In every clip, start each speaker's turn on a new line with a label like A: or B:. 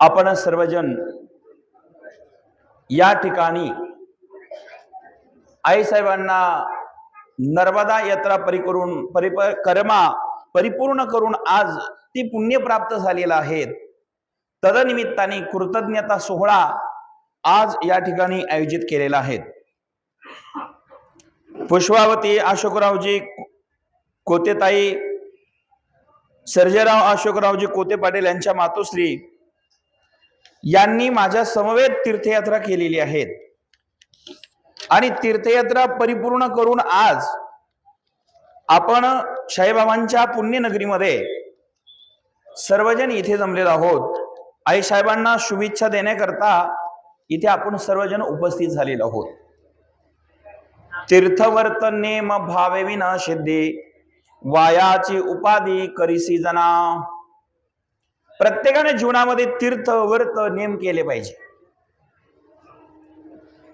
A: आपण सर्वजण या ठिकाणी आईसाहेबांना नर्मदा यात्रा परिकरून परिप कर्मा परिपूर्ण करून आज ती पुण्य प्राप्त झालेला आहेत तदनिमित्ताने कृतज्ञता सोहळा आज या ठिकाणी आयोजित केलेला आहे. पुष्पावती अशोकरावजी कोतेताई सर्जेराव अशोकरावजी कोते पाटील यांच्या मातोश्री यांनी माझ्या समवेत तीर्थयात्रा केलेली आहेत. आणि तीर्थयात्रा परिपूर्ण करून आज आपण साईबाबांच्या पुण्यनगरीमध्ये सर्वजण इथे जमलेलो आहोत. आई साहेबांना शुभेच्छा देण्याकरता इथे आपण सर्वजण उपस्थित झालेलो आहोत. तीर्थवर्त नेम भावे विना सिद्धी वायाची उपाधी करीसी जना. प्रत्येकाने जीवनामध्ये तीर्थ वर्त नेम केले पाहिजे.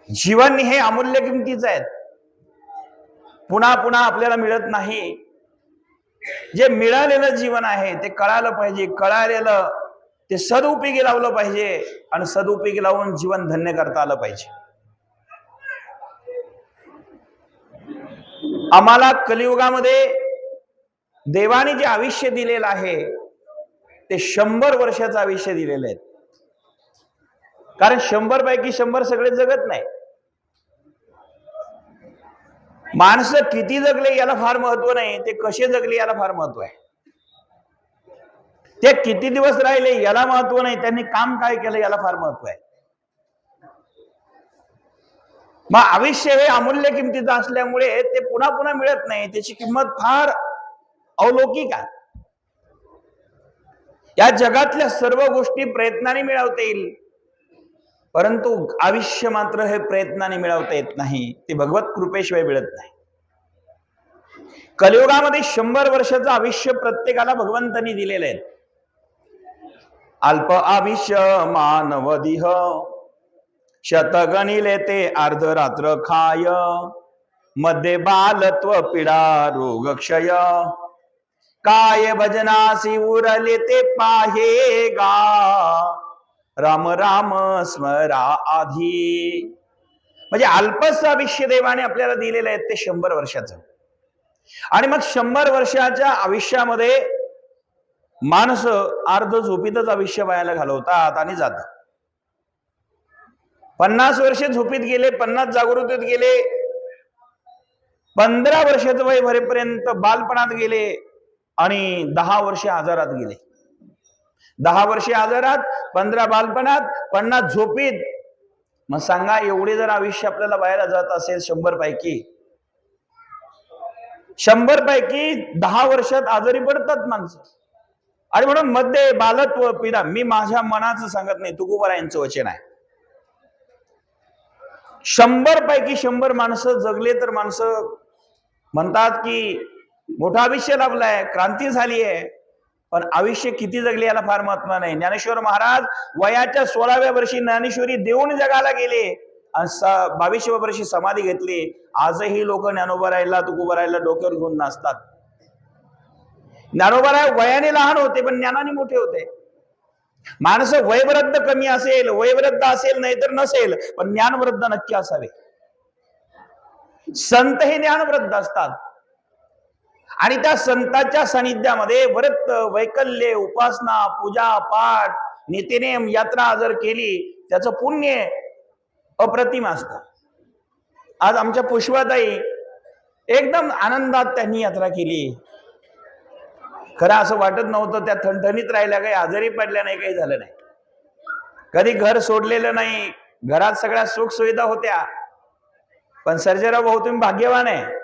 A: जीवन हे अमूल्य किमतीच आहेत पुन्हा पुन्हा आपल्याला मिळत नाही. जे मिळालेलं जीवन आहे ते कळालं पाहिजे. कळालेलं ते सदुपयोगी लावलं पाहिजे आणि सदुपयोगी लावून जीवन धन्य करता आलं पाहिजे. आम्हाला कलियुगामध्ये देवाने जे आयुष्य दिलेलं आहे ते शंभर वर्षाचं आयुष्य दिलेलं आहे. कारण शंभर पैकी शंभर सगळे जगत नाही. माणसं किती जगले याला फार महत्त्व नाही ते कसे जगले याला फार महत्त्व आहे. ते किती दिवस राहिले याला महत्त्व नाही त्यांनी काम काय केलं याला फार महत्त्व आहे. मग आयुष्य हे अमूल्य किमतीचं असल्यामुळे ते पुन्हा पुन्हा मिळत नाही त्याची किंमत फार अवलौकिक आहे. या जगातल्या सर्व गोष्टी प्रयत्नाने मिळवता येईल. परंतु आयुष्य मात्र हे प्रयत्नाने मिळवता येत नाही. ते भगवत कृपेशिवाय मिळत नाही. कलियुगामध्ये शंभर वर्षाचं आयुष्य प्रत्येकाला भगवंतांनी दिलेलं आहे. अल्प आयुष्य मानव दिह. शतगणिले ते अर्धरात्र खाय. मध्ये बालत्व पिडा रोग क्षय. काय भजनासी उरले ते पाहे गा. राम राम स्मरा आधी. म्हणजे अल्पस आयुष्य देवाने आपल्याला दिलेलं आहे ते शंभर वर्षाचं. आणि मग शंभर वर्षाच्या आयुष्यामध्ये माणसं अर्ध झोपीतच आयुष्य वायाला घालवतात आणि जातात. पन्नास वर्षे झोपीत गेले पन्नास जागृतीत गेले पंधरा वर्षाचं वय भरेपर्यंत बालपणात गेले आणि दहा वर्षे आजारात गेले. दहा वर्षे आजारात पंधरा बालपणात पन्नास झोपीत. मग सांगा एवढे जर आयुष्य आपल्याला बाहेर जात असेल शंभर पैकी शंभर पैकी दहा वर्षात आजारी पडतात माणसं. आणि म्हणून मध्ये बालत्व पिढा मी माझ्या मनाचं सांगत नाही तुकोबारायांचं वचन आहे. शंभर पैकी शंभर माणसं जगले तर माणसं म्हणतात की मोठं आयुष्य लाभलाय क्रांती झाली आहे पण आयुष्य किती जगले याला फार महत्त्व नाही. ज्ञानेश्वर महाराज वयाच्या सोळाव्या वर्षी ज्ञानेश्वरी देऊन जगाला गेले आणि बावीसव्या वर्षी समाधी घेतली. आजही लोक ज्ञानोबा राहिला तुकोबा राहिला डोक्यावर घेऊन नाचतात. ज्ञानोबा राय वयाने लहान होते पण ज्ञानाने मोठे होते. माणसं वयवृद्ध कमी असेल वयवृद्ध असेल नाहीतर नसेल पण ज्ञानवृद्ध नक्की असावे. संत हे ज्ञानवृद्ध असतात. आणि त्या संतांच्या सानिध्यामध्ये व्रत वैकल्य उपासना पूजा पाठ नित्यनेम यात्रा जर केली त्याचं पुण्य अप्रतिम असत. आज आमच्या पुष्पाताई एकदम आनंदात त्यांनी यात्रा केली. खरं असं वाटत नव्हतं त्या थणथणीत राहिल्या काही आजारी पडल्या नाही काही झालं नाही. कधी घर सोडलेलं नाही घरात सगळ्या सुखसुविधा होत्या. पण सर्जेराव भाऊ तुम्ही भाग्यवान आहे.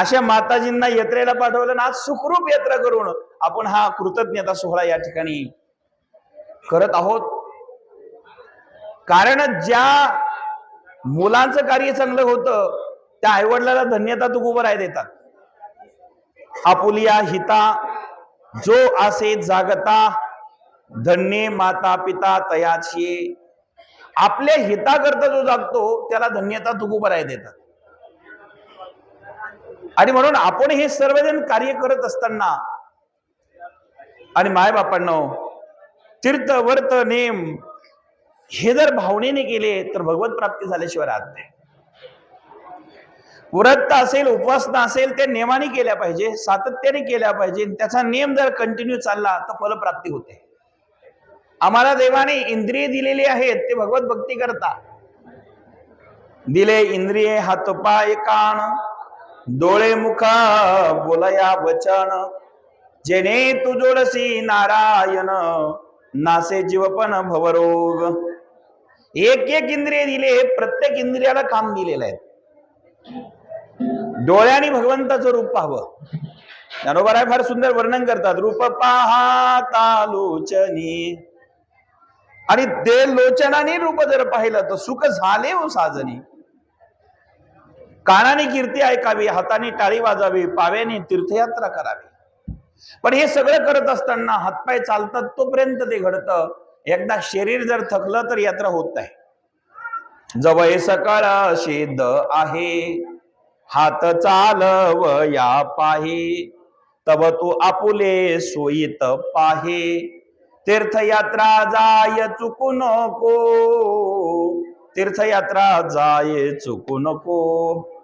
A: अशा माताजींना यात्रेला पाठवलं ना आज सुखरूप यात्रा करून आपण हा कृतज्ञता सोहळा या ठिकाणी करत आहोत. कारण ज्या मुलांचं कार्य चांगलं होतं त्या आईवडिलाला धन्यता तू उभं राय देतात. आपुलिया हिता जो असे जागता धन्य माता पिता तयाची. आपल्या हिताकरता जो जागतो त्याला धन्यता तुकुबर आहे देतात. आणि म्हणून आपण हे सर्वजण कार्य करत असताना आणि मायबापांना तीर्थ वर्त नेम हे जर भावनेने केले तर भगवत प्राप्ती झाल्याशिवाय राहत नाही. व्रत असेल उपासना असेल ते नेमाने केल्या पाहिजे सातत्याने केल्या पाहिजे त्याचा नियम जर कंटिन्यू चालला तर फलप्राप्ती होते. आम्हाला देवाने इंद्रिय दिलेली आहेत ते भगवत भक्ती करता. दिले इंद्रिये हात पाय कान डोळे मुखा बोलया वचन. जेणे तू जोडसी नारायण नासे जीवपण भवरोग. एक एक इंद्रिय दिले प्रत्येक इंद्रियाला काम दिलेलं आहे. डोळ्याने भगवंताचं रूप पाहावं. ज्ञानोबा फार सुंदर वर्णन करतात. रूप पाहता लोचनी आणि ते लोचनाने रूप जर पाहिलं तर सुख झाले हो साजनी. कानाने कीर्ती ऐकावी हाताने टाळी वाजावी पाव्याने तीर्थयात्रा करावी. पण हे सगळं करत असताना हातपाय चालतात तोपर्यंत ते घडतं. एकदा शरीर जर थकलं तर यात्रा होत नाही. जवळ सकाळ शेद आहे. हात चालव या पाहे तब तू आपुले सोयीत पाहे तीर्थयात्रा जाय चुकू नको. तीर्थयात्रा जाय चुकू नको.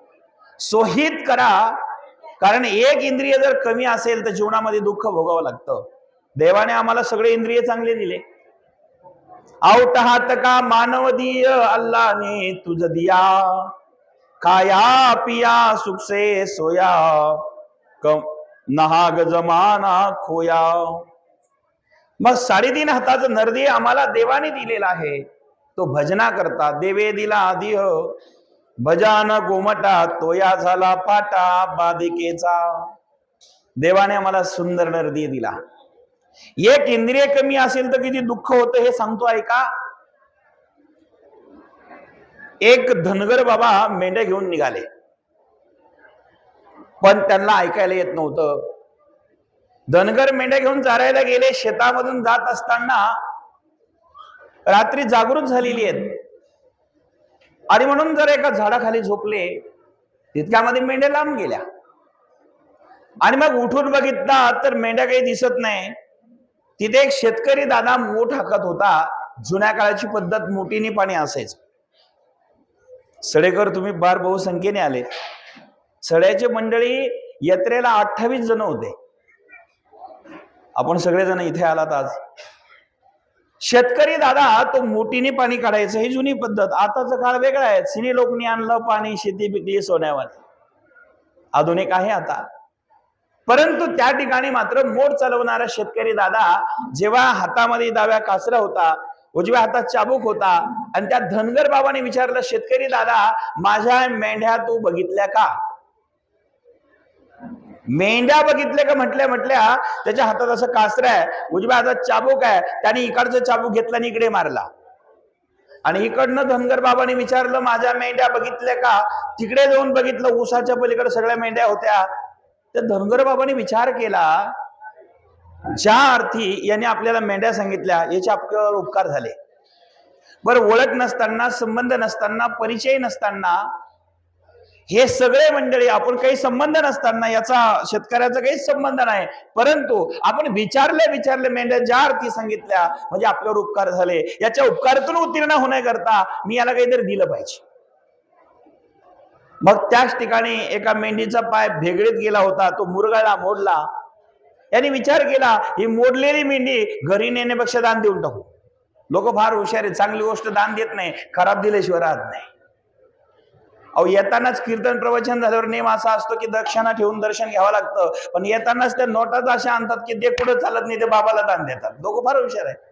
A: सोहित करा. कारण एक इंद्रिय जर कमी असेल तर जीवनामध्ये दुःख भोगावं लागतं. देवाने आम्हाला सगळे इंद्रिय चांगले दिले. आऊट हात का मानवदीय अल्लाने तुझ दिया. खाया पिया सुखसे सोया. कम नहाग जमाना खोया. मग साडेतीन हाताचं नरदेह आम्हाला देवाने दिलेला आहे. तो भजना करता देवे दिला आदिह भजान गोमटा तोया झाला पाटा बाधिकेचा देवाने आम्हाला सुंदर नर्दी दिला. एक इंद्रिय कमी असेल तर किती दुःख होतं हे सांगतो ऐका एक धनगर बाबा मेंढ्या घेऊन निघाले. पण त्यांना ऐकायला येत नव्हतं. धनगर मेंढ्या घेऊन चारायला गेले शेतामधून जात असताना रात्री जागृत झालेली आहेत. आणि म्हणून जर एका झाडाखाली झोपले तितक्यामध्ये मेंढ्या लांब गेल्या. आणि मग उठून बघितला तर मेंढ्या काही दिसत नाही. तिथे एक शेतकरी दादा मोठ हाकत होता. जुन्या काळाची पद्धत मोठीने पाणी असायचं. सडेकर तुम्ही बार बहुसंख्येने आले. सड्याची मंडळी यात्रेला अठ्ठावीस जण होते. आपण सगळेजण इथे आलात आज. शेतकरी दादा तो मोठीने पाणी काढायचं ही जुनी पद्धत. आताचा काळ वेगळा आहे. सिनी लोकनी आणलं पाणी शेती पिकली सोन्यावर आधुनिक आहे आता. परंतु त्या ठिकाणी मात्र मोठ चालवणारा शेतकरी दादा जेव्हा हातामध्ये डाव्या कासरा होता उजव्या हातात चाबूक होता आणि त्या धनगर बाबाने विचारलं शेतकरी दादा माझ्या मेंढ्या तू बघितल्या का? मेंढ्या बघितल्या का म्हटल्या म्हटल्या त्याच्या हातात असं कासर आहे. उजव्या हातात चाबूक आहे. त्याने इकडचं चाबूक घेतला आणि इकडे मारला. आणि इकडनं धनगर बाबाने विचारलं माझ्या मेंढ्या बघितल्या का? तिकडे जाऊन बघितलं उसाच्या पलीकडे सगळ्या मेंढ्या होत्या. त्या धनगर बाबाने विचार केला ज्या अर्थी याने आपल्याला मेंढ्या सांगितल्या याचे आपल्यावर उपकार झाले. बरं ओळख नसताना संबंध नसताना परिचय नसताना हे सगळे मंडळी आपण काही संबंध नसताना याचा शेतकऱ्याचा काहीच संबंध नाही. परंतु आपण विचारले विचारले मेंढ्या ज्या अर्थी सांगितल्या म्हणजे आपल्यावर उपकार झाले. याच्या उपकारातून उत्तीर्ण होण्याकरता मी याला काहीतरी दिलं पाहिजे. मग त्याच ठिकाणी एका मेंढीचा पाय भेगडीत गेला होता तो मुरगाळा मोडला. याने विचार केला ही मोडलेली मेंढी घरी नेण्यापेक्षा दान देऊन टाकू. लोक फार हुशार आहेत चांगली गोष्ट दान देत नाही खराब दिल्याशिवाय राहत नाही. अहो येतानाच कीर्तन प्रवचन झाल्यावर नेम असा असतो की दक्षिणा ठेवून दर्शन घ्यावं लागतं. पण येतानाच त्या नोटाच अशा आणतात की ते कुठं चालत नाही ते बाबाला दान देतात. दोघं फार हुशार आहे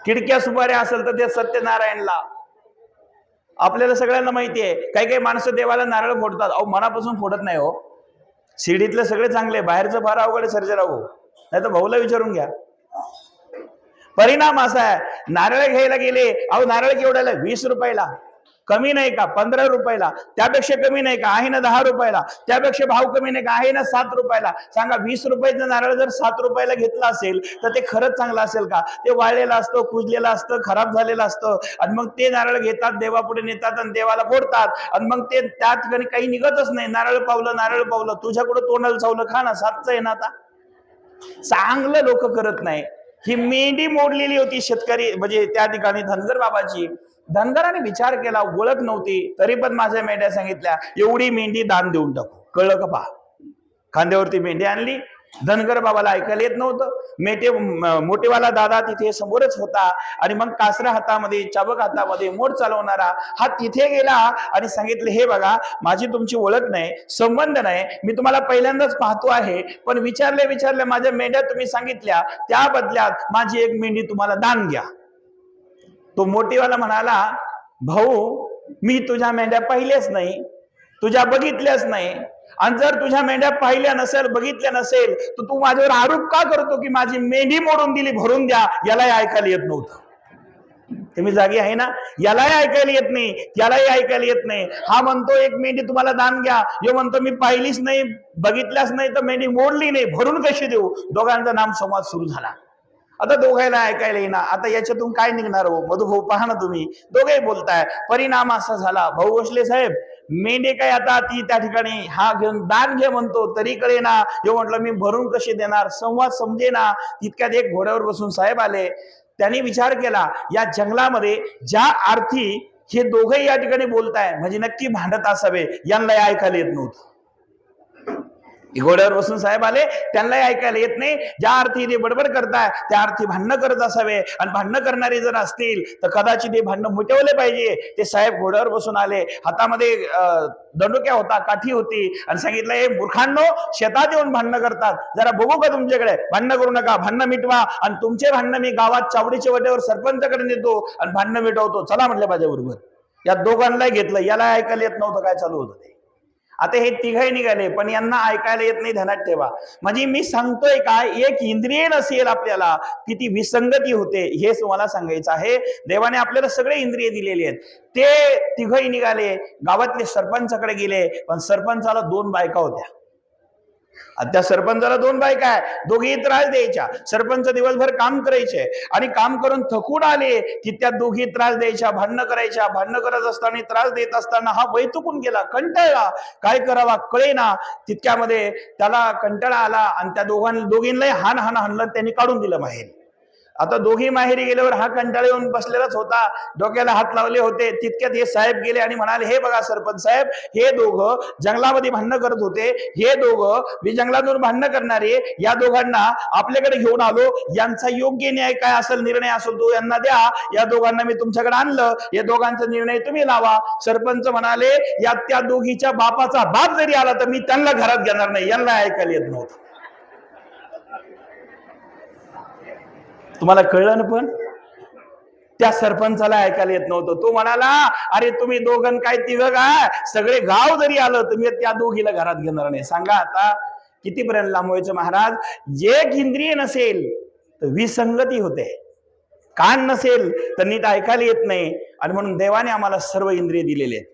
A: खिडक्या सुपाऱ्या असेल तर ते सत्यनारायणला. आपल्याला सगळ्यांना माहिती आहे काही काही माणसं देवाला नारळ फोडतात. अहो मनापासून फोडत नाही हो. शिर्डीतले सगळे चांगले बाहेरचं फार अवघड सर्जराव नाही तर भाऊला विचारून घ्या. परिणाम असा आहे. नारळ घ्यायला गेले अहो नारळ केवढ्याला? वीस रुपयाला. कमी नाही का? पंधरा रुपयाला. त्यापेक्षा कमी नाही का? आहे ना दहा रुपयाला. त्यापेक्षा भाव कमी नाही का? आहे ना सात रुपयाला. सांगा वीस रुपयाचं नारळ जर सात रुपयाला घेतला असेल तर ते खरंच चांगलं असेल का? ते वाळलेलं असतं कुजलेलं असतं खराब झालेलं असतं. आणि मग ते नारळ घेतात देवापुढे नेतात आणि देवाला फोडतात. आणि मग ते त्या ठिकाणी काही निघतच नाही. नारळ पावलं नारळ पावलं. तुझ्याकडं तोंडाला चावलं. खा ना सातचं आहे ना आता. चांगलं लोक करत नाही. ही मेंढी मोडलेली होती शेतकरी म्हणजे त्या ठिकाणी धनगर बाबाची. धनगराने विचार केला ओळख नव्हती तरी पण माझ्या मेंढ्या सांगितल्या एवढी मेंढी दान देऊन टाकू. कळलं का पहा? खांद्यावरती मेंढी आणली धनगर बाबाला ऐकायला येत नव्हतं. मेटे मोठेवाला दादा तिथे समोरच होता आणि मग कासरा हातामध्ये चाबक हातामध्ये मोठ चालवणारा हा तिथे गेला आणि सांगितले हे बघा माझी तुमची ओळख नाही संबंध नाही मी तुम्हाला पहिल्यांदाच पाहतो आहे पण विचारले विचारले माझ्या मेंढ्या तुम्ही सांगितल्या त्या बदल्यात माझी एक मेंढी तुम्हाला दान घ्या तो मोठीवाला म्हणाला भाऊ मी तुझ्या मेंढ्या पाहिल्याच नाही तुझ्या बघितल्याच नाही. आणि जर तुझ्या मेंढ्या पाहिल्या नसेल बघितल्या नसेल तर तू माझ्यावर आरोप का करतो की माझी मेंढी मोडून दिली भरून द्या यालाही ऐकायला येत नव्हतं. तुम्ही जागी आहे ना? यालाही ऐकायला येत नाही यालाही ऐकायला येत नाही. हा म्हणतो एक मेंढी तुम्हाला दान घ्या. यो म्हणतो मी पाहिलीच नाही बघितल्याच नाही तर मेंढी मोडली नाही भरून कशी देऊ? दोघांचा नाम संवाद सुरू झाला. आता दोघायला ऐकायला येईना आता याच्यातून काय निघणार हो? मधुभाऊ पहा ना तुम्ही. दोघे बोलताय. परिणाम असा झाला. भाऊ बसले साहेब मेंढे काय आता ती त्या ठिकाणी हा घेऊन दान घे म्हणतो तरी कळे ना. हे म्हटलं मी भरून कशी देणार? संवाद समजे ना. तितक्यात एक घोड्यावर बसून साहेब आले. त्यांनी विचार केला या जंगलामध्ये ज्या अर्थी हे दोघे या ठिकाणी बोलताय म्हणजे नक्की भांडत असावे यांना ऐकायला येत नव्हतं. घोड्यावर बसून साहेब आले. त्यांनाही ऐकायला येत नाही. ज्या अर्थी ते बडबड करताय त्या अर्थी भांडणं करत असावे. आणि भांडणं करणारे जर असतील तर कदाचित हे भांडणं मिटवले पाहिजे. ते साहेब घोड्यावर बसून आले. हातामध्ये अं, दंडुक्या होता काठी होती. आणि सांगितलं हे मूर्खांनो शेतात येऊन भांडणं करतात. जरा बघू का तुमच्याकडे? भांडणं करू नका. भांडणं मिटवा. आणि तुमचे भांडणं मी गावात चावडीच्या वटेवर सरपंचकडे नेतो आणि भांडणं मिटवतो. चला म्हटलं माझ्या बरोबर. या दोघांनाही घेतलं. याला ऐकायला येत नव्हतं. काय चालू होतं ते? आता हे तिघही निघाले पण यांना ऐकायला येत नाही ध्यानात ठेवा. म्हणजे मी सांगतोय काय एक इंद्रिय नसेल आपल्याला किती विसंगती होते हे मला सांगायचं आहे. देवाने आपल्याला सगळे इंद्रिय दिलेले आहेत. ते तिघही निघाले गावातले सरपंचाकडे गेले पण सरपंचाला दोन बायका होत्या. आणि त्या सरपंचाला दोन बायका आहे. दोघेही त्रास द्यायच्या. सरपंच दिवसभर काम करायचे आणि काम करून थकून आले की त्या दोघी त्रास द्यायच्या भांडणं करायच्या. भांडणं करत असताना त्रास देत असताना हा वय चुकून गेला कंटाळला. काय करावा? कळेना. तितक्यामध्ये त्याला कंटाळा आला आणि त्या दोघां दोघींनाही हान हान हाणलं त्यांनी काढून दिलं माहेर आता दोघी माहेरी गेल्यावर हा कंटाळा येऊन बसलेलाच होता. डोक्याला हात लावले होते. तितक्यात हे साहेब गेले आणि म्हणाले हे बघा सरपंच साहेब हे दोघं जंगलामध्ये भांडणं करत होते. हे दोघं मी जंगलातून भांडणं करणारे. या दोघांना आपल्याकडे घेऊन आलो. यांचा योग्य न्याय काय असेल निर्णय असेल तो यांना द्या. या दोघांना मी तुमच्याकडे आणलं. या दोघांचा निर्णय तुम्ही लावा. सरपंच म्हणाले या त्या दोघीच्या बापाचा बाप जरी आला तर मी त्यांना घरात घेणार नाही. यांना ऐकायला येत नव्हतं. तुम्हाला कळलं ना पण? त्या सरपंचाला ऐकायला येत नव्हतं. तो म्हणाला अरे तुम्ही दोघं काय तिघ काय सगळे गाव जरी आलं तर मी त्या दोघीला घरात घेणार नाही. सांगा आता कितीपर्यंत लांब व्हायचं महाराज? एक इंद्रिय नसेल तर विसंगती होते. कान नसेल तर नीट ऐकायला येत नाही. आणि म्हणून देवाने आम्हाला सर्व इंद्रिय दिलेले आहेत.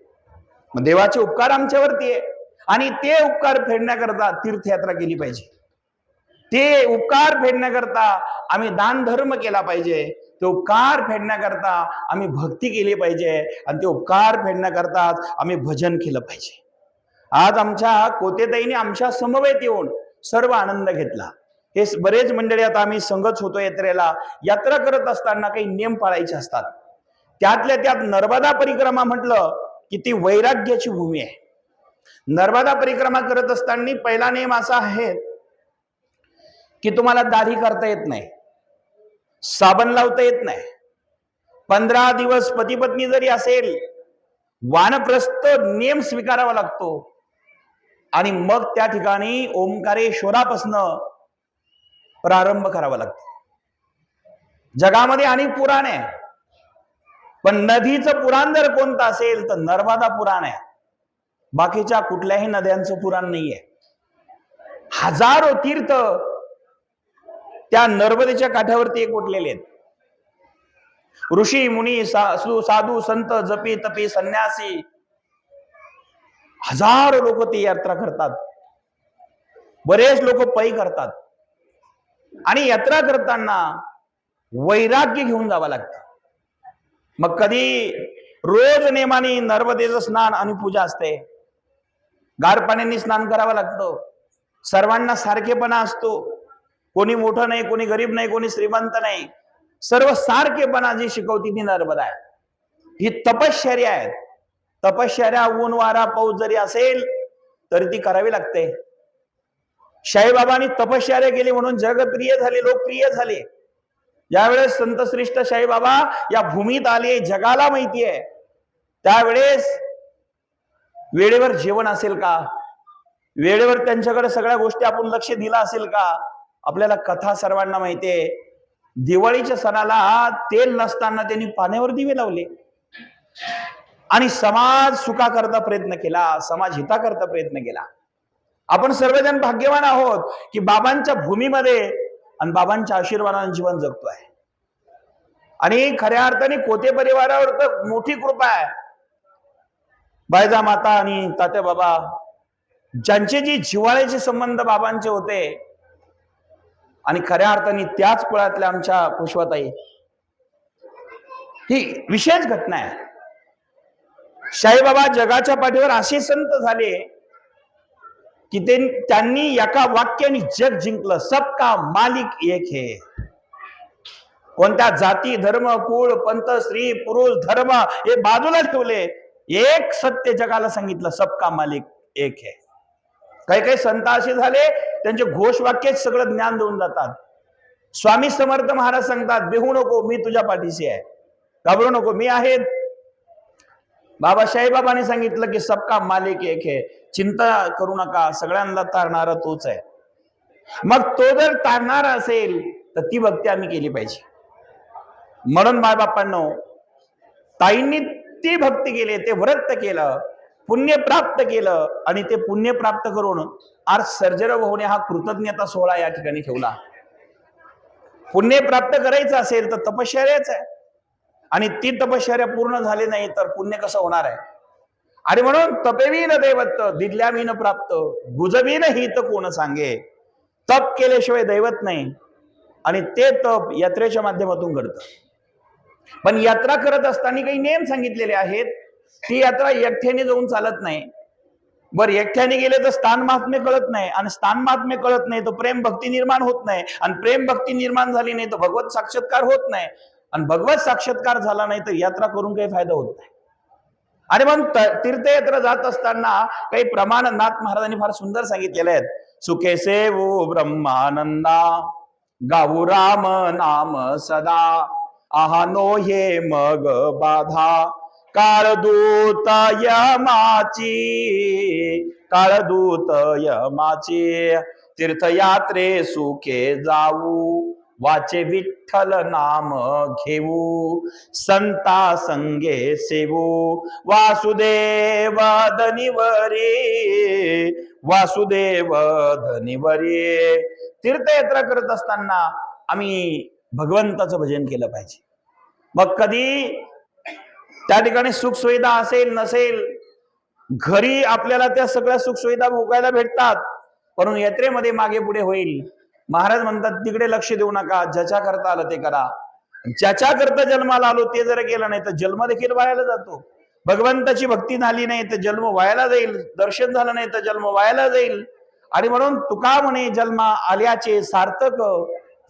A: मग देवाचे उपकार आमच्यावरती आहे. आणि ते उपकार फेडण्याकरता तीर्थयात्रा केली पाहिजे. ते उपकार फेडण्याकरता आम्ही दान धर्म केला पाहिजे. ते उपकार फेडण्याकरता आम्ही भक्ती केली पाहिजे आणि ते उपकार फेडण्याकरताच आम्ही भजन केलं पाहिजे. आज आमच्या कोतेताईने आमच्या समवेत येऊन सर्व आनंद घेतला. हे बरेच मंडळी आता आम्ही संगत होतो यात्रेला. यात्रा करत असताना काही नियम पाळायचे असतात. त्यातल्या त्यात नर्मदा परिक्रमा म्हटलं की ती वैराग्याची भूमी आहे. नर्मदा परिक्रमा करत असताना पहिला नियम असा आहे की तुम्हाला दाढी करता येत नाही. साबण लावता येत नाही. पंधरा दिवस पती पत्नी जरी असेल वानप्रस्थ नियम स्वीकारावा लागतो. आणि मग त्या ठिकाणी ओंकारेश्वरापासनं प्रारंभ करावा लागतो. जगामध्ये अनेक पुराण आहे. पण नदीचं पुराण जर कोणतं असेल तर नर्मदा पुराण आहे. बाकीच्या कुठल्याही नद्यांचं पुराण नाहीये. हजारो तीर्थ त्या नर्मदेच्या काठावरती एक उठलेले आहेत. ऋषी मुनी सा- सु- साधू संत जपी तपी संन्यासी हजारो लोक ती यात्रा करतात. बरेच लोक पै करतात. आणि यात्रा करताना वैराग्य घेऊन जावं लागतं. मग कधी रोज नेमाने नर्मदेचं स्नान आणि पूजा असते. गार पाण्याने स्नान करावं लागतं. सर्वांना सारखेपणा असतो. कोणी मोठं नाही कोणी गरीब नाही कोणी श्रीमंत नाही. सर्व सारखेपणा जी शिकवती ती नर्मदा आहे. ही तपश्चर्या आहे तपश्चर्या ऊन वारा पाऊस जरी असेल तरी ती करावी लागते. शाईबाबांनी तपश्चर्या केली म्हणून जगप्रिय झाले लोकप्रिय झाले. ज्यावेळेस संतश्रेष्ठ शाईबाबा या भूमीत आले जगाला माहिती आहे. त्यावेळेस वेळेवर जेवण असेल का? वेळेवर त्यांच्याकडे सगळ्या गोष्टी आपण लक्ष दिला असेल का? आपल्याला कथा सर्वांना माहितीये. दिवाळीच्या सणाला तेल नसताना त्यांनी पाण्यावर दिवे लावले. आणि समाज सुखाकरता प्रयत्न केला समाज हिताकरता प्रयत्न केला. आपण सर्वजण भाग्यवान आहोत की बाबांच्या भूमीमध्ये आणि बाबांच्या आशीर्वादाने जीवन जगतोय. आणि खऱ्या अर्थाने कोते परिवारावर तर मोठी कृपा आहे. बायजा माता आणि तात्या बाबा ज्यांचे जी जिव्हाळ्याचे संबंध बाबांचे होते आणि खऱ्या अर्थाने त्याच कुळातल्या आमच्या पुष्पाताई. ही विशेष घटना आहे. साईबाबा जगाच्या पाठीवर असे संत झाले की ते त्यांनी एका वाक्याने जग जिंकलं. सबका मालिक एक हे. कोणत्या जाती धर्म कुळ पंथ स्त्री पुरुष धर्म हे बाजूला ठेवले. एक सत्य जगाला सांगितलं सबका मालिक एक हे. काही काही संत असे झाले त्यांचे घोषवाक्यच सगळं ज्ञान देऊन जातात. स्वामी समर्थ महाराज सांगतात बिहू नको मी तुझ्या पाठीशी आहे. घाबरू नको मी आहे. बाबा साईबाबांनी सांगितलं की सबका मालिक एक आहे चिंता करू नका सगळ्यांना तारणारा तोच आहे. मग तो जर तारणारा असेल तर ती भक्ती आम्ही केली पाहिजे. म्हणून माय ताईंनी ती भक्ती केली ते व्रत केलं पुण्य प्राप्त केलं आणि ते पुण्य प्राप्त करून आज सर्जरव होणे हा कृतज्ञता सोहळा या ठिकाणी ठेवला. पुण्य प्राप्त करायचं असेल तर तपश्चर्याच आहे. आणि ती तपश्चर्या पूर्ण झाली नाही तर पुण्य कसं होणार आहे? आणि म्हणून तपेवीन दैवत दिल्यावीन प्राप्त गुजवीन हित कोण सांगे? तप केल्याशिवाय दैवत नाही. आणि ते तप यात्रेच्या माध्यमातून घडतं. पण यात्रा करत असताना काही नियम सांगितलेले आहेत. ती यात्रा एकट्याने जाऊन चालत नाही. बर एकट्याने गेले तर स्थान महात्म्य कळत नाही आणि स्थान महात्म्य कळत नाही तर प्रेम भक्ती निर्माण होत नाही आणि प्रेम भक्ती निर्माण झाली नाही तर भगवत साक्षात्कार होत नाही. आणि भगवत साक्षात्कार झाला नाही तर यात्रा करून काही फायदा होत नाही. आणि मग तीर्थयात्रा जात असताना काही प्रमाण नाथ महाराजांनी फार सुंदर सांगितलेले आहेत. सुखे सेवो ब्रह्मानंदा गाऊ राम नाम सदा आहानो हे मग बाधा. काळदूत यमाची काळदूत यमाची तीर्थयात्रे सुखे जाऊ वाचे विठ्ठल नाम घेऊ संता संगे सेवू. वासुदेव धनिवरे वासुदेव धनिवरे. तीर्थयात्रा करत असताना आम्ही भगवंताचं भजन केलं पाहिजे. मग कधी त्या ठिकाणी सुखसुविधा असेल नसेल घरी आपल्याला त्या सगळ्या सुखसुविधा भोगायला भेटतात पण यात्रेमध्ये मागे पुढे होईल. महाराज म्हणतात तिकडे लक्ष देऊ नका ज्याच्या करता आलं ते करा. ज्याच्या करता जन्माला आलो ते जर केलं नाही तर जन्म देखील वायाला जातो. भगवंताची भक्ती झाली नाही तर जन्म व्हायला जाईल. दर्शन झालं नाही तर जन्म व्हायला जाईल. आणि म्हणून तुका म्हणे जन्मा आल्याचे सार्थक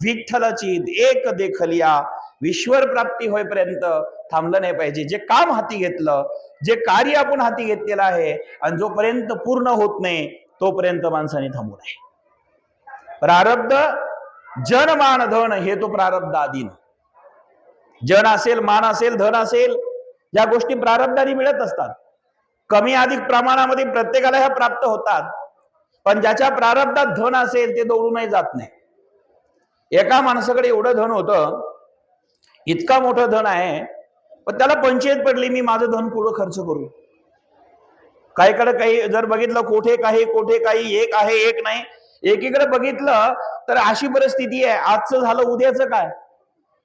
A: विठ्ठलची एक देखलिया. विश्वर प्राप्ती होईपर्यंत थांबलं नाही पाहिजे. जे काम हाती घेतलं जे कार्य आपण हाती घेतलेलं आहे आणि जोपर्यंत पूर्ण होत नाही तोपर्यंत माणसाने थांबू नये. प्रारब्ध जन मान धन हे तो प्रारब्ध आधीन जन असेल मान असेल धन असेल या गोष्टी प्रारब्धाने मिळत असतात. कमी अधिक प्रमाणामध्ये प्रत्येकाला ह्या प्राप्त होतात. पण ज्याच्या प्रारब्धात धन असेल ते दौडूनही जात नाही. एका माणसाकडे एवढं धन होतं इतका मोठं धन आहे पण त्याला पंचायत पडली मी माझं धन पुढं खर्च करू. काहीकडे काही जर बघितलं कोठे काही कोठे काही एक आहे एक नाही एकीकडे बघितलं तर अशी परिस्थिती आहे आजचं झालं उद्याचं काय?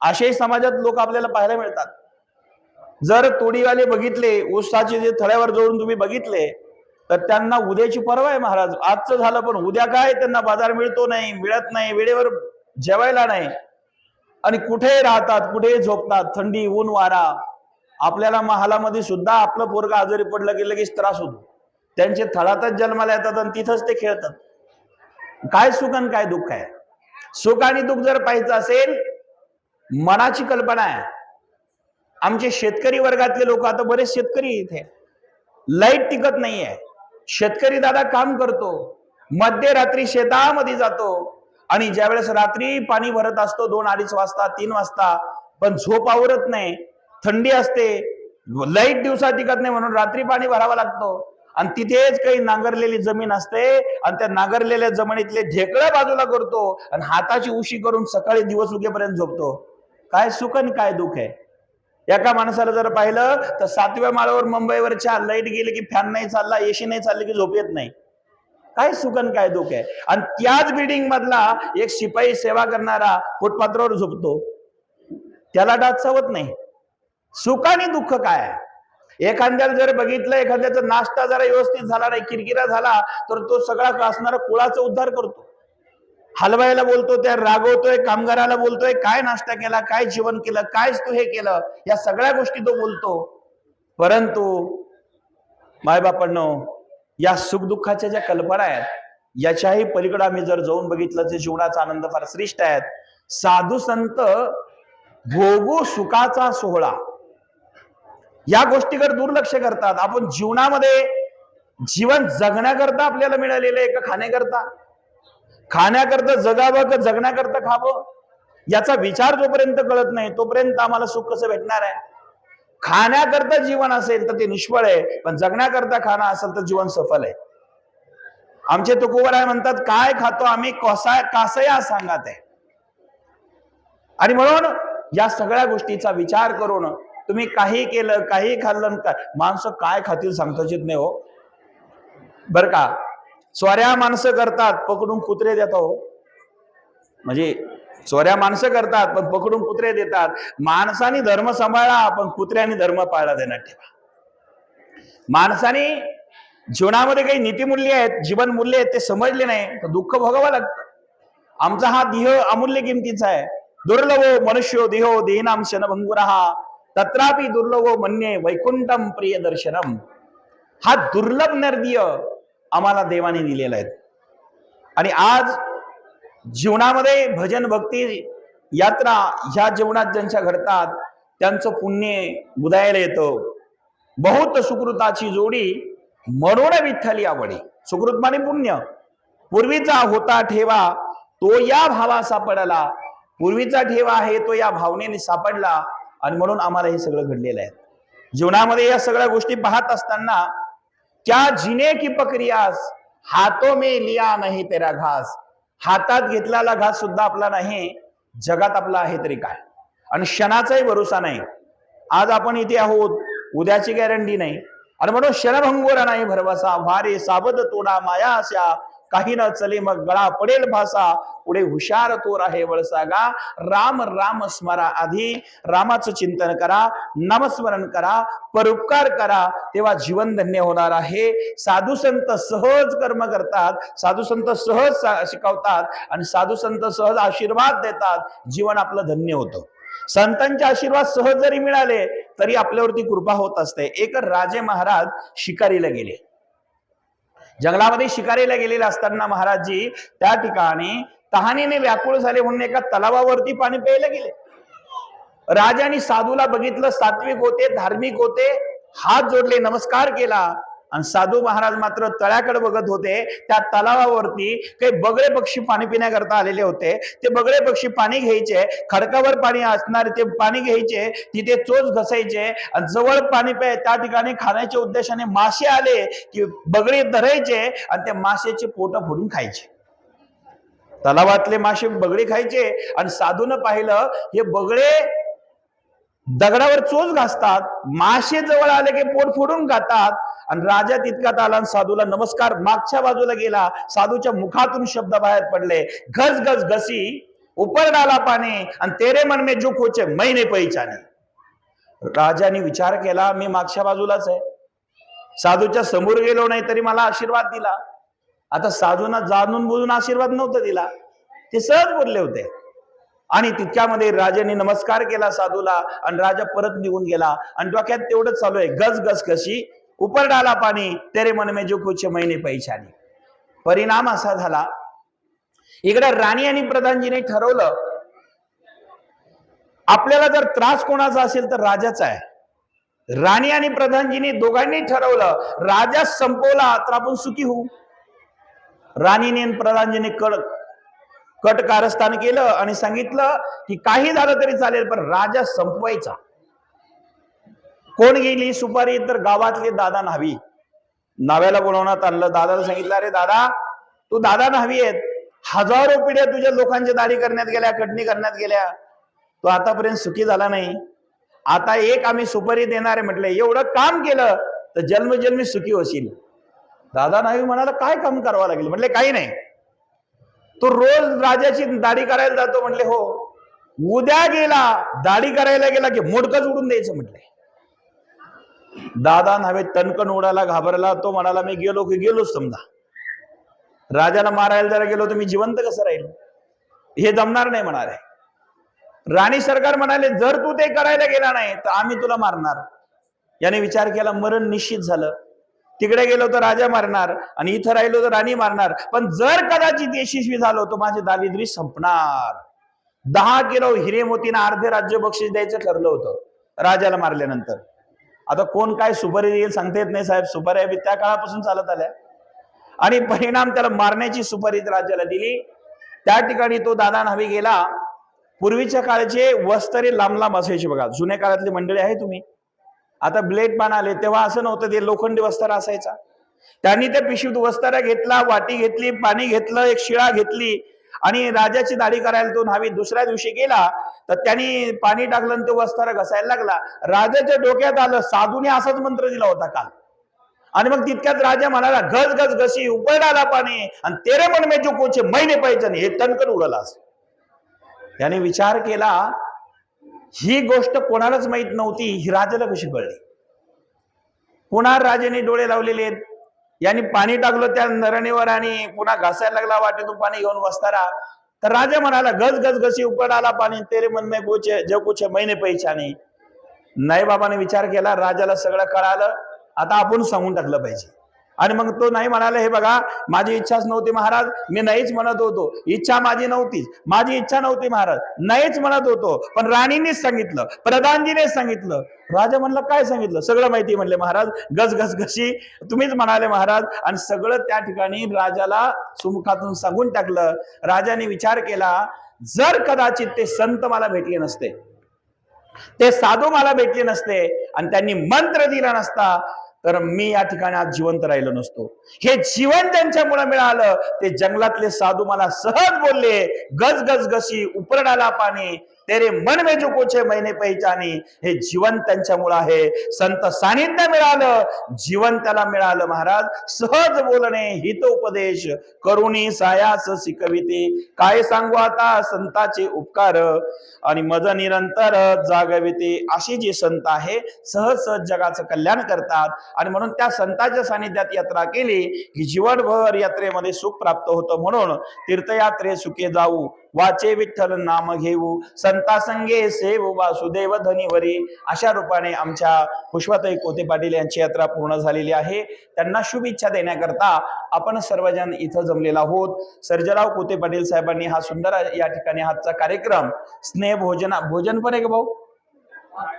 A: असे समाजात लोक आपल्याला पाहायला मिळतात. जर तोडीवाले बघितले ऊसाचे जे थळ्यावर जोडून तुम्ही बघितले तर त्यांना उद्याची पर्वा आहे महाराज. आजचं झालं पण उद्या काय? त्यांना बाजार मिळतो नाही मिळत नाही वेळेवर जेवायला नाही. आणि कुठे राहतात कुठे झोपतात थंडी ऊन वारा आपल्याला महालामध्ये सुद्धा आपलं पोरग आजारी पडलं की लगेच त्रास होतो. त्यांचे थळातच जन्माला येतात आणि तिथंच ते खेळतात. काय सुख आणि काय दुःख आहे? सुख आणि दुःख जर पाहायचं असेल मनाची कल्पना आहे. आमचे शेतकरी वर्गातले लोक आता बरेच शेतकरी इथे. लाइट टिकत नाहीये. शेतकरी दादा काम करतो. मध्यरात्री शेतामध्ये जातो. आणि ज्यावेळेस रात्री पाणी भरत असतो दोन अडीच वाजता तीन वाजता पण झोप आवरत नाही थंडी असते लाइट दिवसा टिकत नाही म्हणून रात्री पाणी भरावं लागतो. आणि तिथेच काही नांगरलेली जमीन असते आणि त्या नांगरलेल्या जमिनीतले ढेकळ्या बाजूला करतो आणि हाताची उशी करून सकाळी दिवस उगेपर्यंत झोपतो. काय सुख आणि काय दुःख आहे? एका माणसाला जर पाहिलं तर सातव्या माळावर मुंबईवरच्या लाइट गेली की फॅन नाही चालला एसी नाही चालली की झोप येत नाही. काय सुख काय दुःख आहे? आणि त्याच बिल्डिंग मधला एक शिपाई सेवा करणारा फुटपात्रावर झोपतो. त्याला डाच चावत नाही. सुख आणि दुःख काय एखाद्याला जर बघितलं एखाद्याचा नाश्ता जरा व्यवस्थित झाला नाही किरकिरा झाला तर तो सगळा असणारा कुळाचा उद्धार करतो. हलवायला बोलतो त्या रागवतोय कामगाराला बोलतोय काय नाश्ता केला काय जेवण केलं काय तू हे केलं या सगळ्या गोष्टी तो बोलतो. परंतु मायबापांनो या सुखदुःखाच्या ज्या कल्पना आहेत याच्याही पलीकडे आम्ही जर जाऊन बघितलं तर जीवनाचा आनंद फार श्रेष्ठ आहेत साधू संत भोगू सुखाचा सोहळा. या गोष्टीकडे दुर्लक्ष करतात. आपण जीवनामध्ये जीवन जगण्याकरता आपल्याला मिळालेलं आहे का खाण्याकरता? खाण्याकरता जगावं का जगण्याकरता खावं? याचा विचार जोपर्यंत कळत नाही तोपर्यंत आम्हाला सुख कसं भेटणार आहे? खाण्याकरता जीवन असेल तर ते निष्फळ आहे पण जगण्याकरता खाणं असेल तर जीवन सफल आहे. आमचे तुकोबराय म्हणतात काय खातो आम्ही कसा कासया सांगत आहे. आणि म्हणून या सगळ्या गोष्टीचा विचार करून तुम्ही काही केलं काही खाल्लं का माणसं काय खातील सांगताच येत नाही हो. बर का? स्वऱ्या माणसं करतात पकडून कुत्रे देतो हो. म्हणजे चोऱ्या माणसं करतात पण पकडून कुत्रे देतात. माणसाने धर्म सांभाळा पण कुत्र्याने धर्म पाळला देण्यात ठेवा. माणसाने जीवनामध्ये काही नीतिमूल्य आहेत जीवन मूल्य आहेत ते समजले नाही तर दुःख भोगावं लागतं. आमचा हा देह अमूल्य किमतीचा आहे. दुर्लभो मनुष्यो देहो देहनाम शनभंगुरहा तत्रापि दुर्लभो म्हणणे वैकुंठम प्रिय दर्शनम हा दुर्लभ नर्दीय आम्हाला देवाने दिलेला आहे. आणि आज जीवनामध्ये भजन भक्ती यात्रा ह्या जीवनात ज्यांच्या घडतात त्यांचं पुण्य उदायला येतं. बहुत सुकृताची जोडी म्हणून विठ्ठली आवडी. सुकृत माने पुण्य. पूर्वीचा होता ठेवा तो या भावा सापडला. पूर्वीचा ठेवा आहे तो या भावनेने सापडला. आणि म्हणून आम्हाला हे सगळं घडलेलं आहे. जीवनामध्ये या सगळ्या गोष्टी पाहत असताना क्या जिने की प्रक्रियास हातो मे लिया नाही तेरा घास. हातात घेतलेला घास सुद्धा आपला नाही जगात आपला आहे तरी काय? आणि क्षणाचाही भरोसा नाही. आज आपण इथे आहोत उद्याची गॅरंटी नाही. आणि म्हणून क्षणभंगोरा नाही भरवसा भारे साबद तोडा माया अशा काही न चले मग गळा पडेल भासा. पुढे हुशार तोर आहे वळसागा. राम राम स्मरा आधी. रामाचं चिंतन करा नामस्मरण करा परोपकार करा. तेव्हा जीवन धन्य होणार आहे. साधू संत सहज कर्म करतात. साधू संत सहज शिकवतात. आणि साधू संत सहज आशीर्वाद देतात. जीवन आपलं धन्य होतं. संतांचे आशीर्वाद सहज जरी मिळाले तरी आपल्यावरती कृपा होत असते. एक राजे महाराज शिकारीला गेले. जंगलामध्ये शिकारीला गेलेले असताना महाराजजी त्या ठिकाणी तहानीने व्याकुळ झाले म्हणून एका तलावावरती पाणी प्यायला गेले. राजाने साधूला बघितलं सात्विक होते धार्मिक होते हात जोडले नमस्कार केला. आणि साधू महाराज मात्र तळ्याकडे बघत होते. त्या तलावावरती काही बगळे पक्षी पाणी पिण्याकरता आलेले होते. ते बगळे पक्षी पाणी घ्यायचे खडकावर पाणी असणारे ते पाणी घ्यायचे तिथे चोच घसायचे आणि जवळ पाणी प्याय त्या ठिकाणी खाण्याच्या उद्देशाने मासे आले की बगळे धरायचे आणि त्या माशाचे पोट फोडून खायचे. तलावातले मासे बगळे खायचे आणि साधून पाहिलं हे बगळे दगडावर चोच घासतात मासे जवळ आले की पोट फोडून खातात आणि राजा तितकात आला आणि साधूला नमस्कार मागच्या बाजूला गेला. साधूच्या मुखातून शब्द बाहेर पडले. घस घस घसी उपर डाला पाणी आणि तेरे मन में जो खोचे मैने पहिचाने राजाने विचार केला मी मागच्या बाजूलाच आहे. साधूच्या समोर गेलो नाही तरी मला आशीर्वाद दिला. आता साधूना जाणून बुजून आशीर्वाद नव्हता दिला. ते सहज बोलले होते. आणि तितक्यामध्ये राजाने नमस्कार केला साधूला आणि राजा परत निघून गेला. आणि डोक्यात तेवढंच चालू आहे. गज गस कशी उपर डाला पाणी तेरे मन में जो कुछ महिने पैशानी परिणाम असा झाला इकडे राणी आणि प्रधानजीने ठरवलं आपल्याला जर त्रास कोणाचा असेल तर राजाचा आहे. राणी आणि प्रधानजीने दोघांनी ठरवलं राजा संपवला तर आपण सुखी होऊ. राणीने आणि प्रधानजीने कड कट कारस्थान केलं आणि सांगितलं की काही झालं तरी चालेल पण राजा संपवायचा. कोण गेली? सुपारी तर गावातले दादा न्हावी. नाव्याला बोलवण्यात आणलं दादाला सांगितलं अरे दादा तू दादा न्हावी आहेत. हजारो पिढ्या तुझ्या लोकांच्या दाढी करण्यात गेल्या कटणी करण्यात गेल्या. तो आतापर्यंत सुखी झाला नाही. आता एक आम्ही सुपारी देणार आहे म्हटलं एवढं काम केलं तर जन्मजन्मी सुखी होशील. दादा न्हावी म्हणाला काय काम करावं लागेल? म्हटले काही नाही. तो रोज राजाची दाढी करायला जातो म्हटले हो. उद्या गेला दाढी करायला गेला की मोडकच उडून द्यायचं म्हटलंय दादा नव्हे तणकण उडाला घाबरला तो म्हणाला मी गेलो की गेलोच समजा. राजाला मारायला जरा गेलो तर मी जिवंत कसं राहील? हे जमणार नाही म्हणाले. राणी सरकार म्हणाले जर तू ते करायला गेला नाही तर आम्ही तुला मारणार. याने विचार केला मरण निश्चित झालं. तिकडे गेलो तर राजा मारणार आणि इथं राहिलो तर राणी मारणार. पण जर कदाचित यशस्वी झालो तर माझे दारिद्र्य संपणार. दहा किलो हिरे मोतीनं अर्धे राज्य बक्षीस द्यायचं ठरलं होतं राजाला मारल्यानंतर. आता कोण काय सुपारी येईल सांगता येत नाही साहेब. सुपाऱ्या बी त्या काळापासून चालत आल्या. आणि परिणाम त्याला मारण्याची सुपारी राजाला दिली. त्या ठिकाणी तो दादा न्हावी गेला. पूर्वीच्या काळचे वस्त्रे लांब लांब असायचे बघा. जुन्या काळातली मंडळी आहे तुम्ही. आता ब्लेड पान आले तेव्हा असं नव्हतं ते लोखंडी वस्त्र असायचा. त्यांनी त्या पिशवीत वस्तारा घेतला वाटी घेतली पाणी घेतलं एक शिळा घेतली. आणि राजाची दाढी करायला तो न्हावी दुसऱ्या दिवशी गेला. तर त्यांनी पाणी टाकलं आणि तो वस्तारा घसायला लागला. राजाच्या डोक्यात आलं साधूने असाच मंत्र दिला होता काल. आणि मग तितक्यात राजा म्हणाला गज घस घसी उपडाला पाणी आणि तेरे मन मे जो कोचे महिने पाहिजे हे तणकण उडलास त्याने विचार केला ही गोष्ट कोणालाच माहीत नव्हती ही राजाला कशी कळली? पुन्हा राजाने डोळे लावलेले आहेत. यांनी पाणी टाकलं त्या नरणीवर आणि पुन्हा घासायला लागला वाटेतून पाणी घेऊन बसताना तर राजा म्हणाला गज गज घसी उपडाला पाणी तेरे मन में गोचे जो कुछ महिने पैशाने नाही. बाबाने विचार केला राजाला सगळं कळालं. आता आपण सांगून टाकलं पाहिजे. आणि मग तो नाही म्हणाला हे बघा माझी इच्छाच नव्हती महाराज मी नाहीच म्हणत होतो. इच्छा माझी नव्हतीच. माझी इच्छा नव्हती महाराज. नाहीच म्हणत होतो. पण राणीनेच सांगितलं प्रधानजीनेच सांगितलं. राजा म्हणलं काय सांगितलं? सगळं माहिती म्हणले महाराज गस गज घशी तुम्हीच म्हणाले महाराज. आणि सगळं त्या ठिकाणी राजाला सुमुखातून सांगून टाकलं. राजाने विचार केला जर कदाचित ते संत मला भेटले नसते ते साधू मला भेटले नसते आणि त्यांनी मंत्र दिला नसता तर मी या ठिकाणी आज जिवंत राहिलो नसतो. हे जीवन त्यांच्यामुळे मिळालं. ते जंगलातले साधू मला सहज बोलले गज गज गशी उपरडाला पाणी तेरे मन में जो कोचे महिने पहिचानी हे जीवन त्यांच्यामुळे आहे. संत सानिध्य मिळालं जीवन त्याला मिळालं महाराज. सहज बोलणे हित उपदेश करुणी सायास शिकविते काय सांगू आता? संताचे उपकार आणि मज निरंतर जागविते. अशी जी संत आहे सहज सहज जगाचं कल्याण करतात. आणि म्हणून त्या संतांच्या सानिध्यात यात्रा केली की जीवनभर यात्रेमध्ये सुख प्राप्त होतं. म्हणून तीर्थयात्रे सुखे जाऊ वाचे विठ्ठल नाम घेऊ संता संगे सेव वासुदेव धनीवरी. अशा रूपाने आमच्या पुष्पाताई कोते पाटील यांची यात्रा पूर्ण झालेली आहे. त्यांना शुभेच्छा देण्याकरता आपण सर्वजण इथं जमलेला आहोत. सर्जराव कोते पाटील साहेबांनी हा सुंदर या ठिकाणी हातचा कार्यक्रम स्नेह भोजना भोजन पण आहे का भाऊ?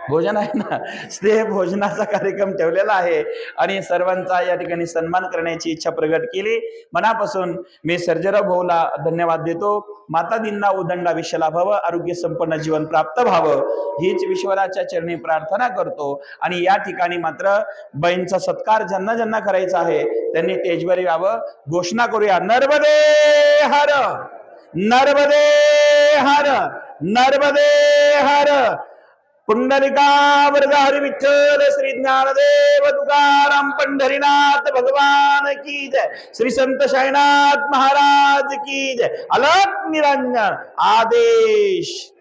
A: भोजन आहे ना? स्नेह भोजनाचा कार्यक्रम ठेवलेला आहे. आणि सर्वांचा या ठिकाणी सन्मान करण्याची इच्छा प्रगट केली. मनापासून मी सर्जराव भाऊला धन्यवाद देतो. माता दिनना उदंडा विषला व्हावं आरोग्य संपन्न जीवन प्राप्त व्हावं हीच ईश्वराच्या चरणी प्रार्थना करतो. आणि या ठिकाणी मात्र बहीणचा सत्कार ज्यांना ज्यांना करायचा आहे त्यांनी टेजवर यावं. घोषणा करूया. नर्मदे हर! नर्मदे हर! नर्मदे हर! पुंडलिका हरी विठ्ठल श्री ज्ञानदेव तुकाराम पंढरीनाथ भगवान की जय. श्री संत साईनाथ महाराज की जय. अलग निरंजन आदेश.